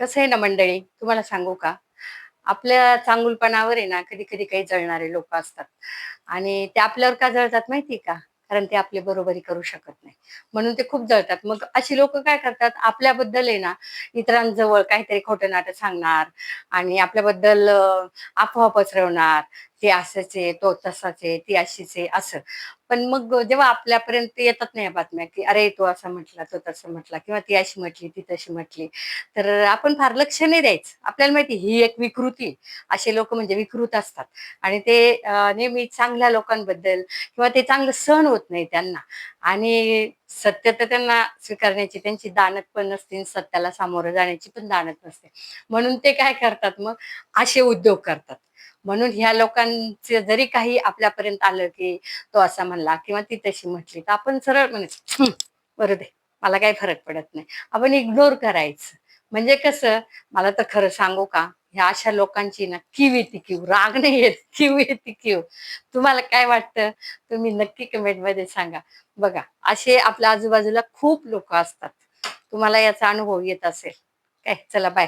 कसं आहे ना मंडळी तुम्हाला सांगू का? आपल्या चांगुलपणावर आहे ना कधी कधी काही जळणारे लोक असतात. आणि ते आपल्यावर का जळतात माहिती का? कारण ते आपले बरोबरी करू शकत नाही. म्हणून ते खूप जळतात. मग अशी लोक काय करतात? आपल्याबद्दल आहे ना इतरांजवळ काहीतरी खोटं नाटक सांगणार आणि आपल्याबद्दल अफवा पसरवणार ते असंच आहे तो तसाच आहे ती अशीच आहे असं. पण मग जेव्हा आपल्यापर्यंत येतात नाही या बातम्या की अरे तो असा म्हटला तो तसं म्हटला किंवा ती अशी म्हटली ती तशी म्हटली तर आपण फार लक्ष नाही द्यायचं. आपल्याला माहिती ही एक विकृती असे लोक म्हणजे विकृत असतात. आणि ते नेहमी चांगल्या लोकांबद्दल किंवा ते चांगलं सहन होत नाही त्यांना. आणि सत्य तर त्यांना स्वीकारण्याची त्यांची दानत पण नसते सत्याला सामोरं जाण्याची पण दानत नसते. म्हणून ते काय करतात मग? असे उद्योग करतात. म्हणून ह्या लोकांचे जरी काही आपल्यापर्यंत आलं की तो असा म्हणला किंवा ती तशी म्हटली तर आपण सरळ म्हणायचं बरं दे मला काही फरक पडत नाही. आपण इग्नोर करायचं. म्हणजे कसं मला तर खरं सांगू का ह्या अशा लोकांची ना किव येते किव राग नाही येत किव येते किव तुम्हाला काय वाटतं? तुम्ही नक्की कमेंटमध्ये सांगा. बघा असे आपल्या आजूबाजूला खूप लोक असतात. तुम्हाला याचा अनुभव येत असेल. काय? चला बाय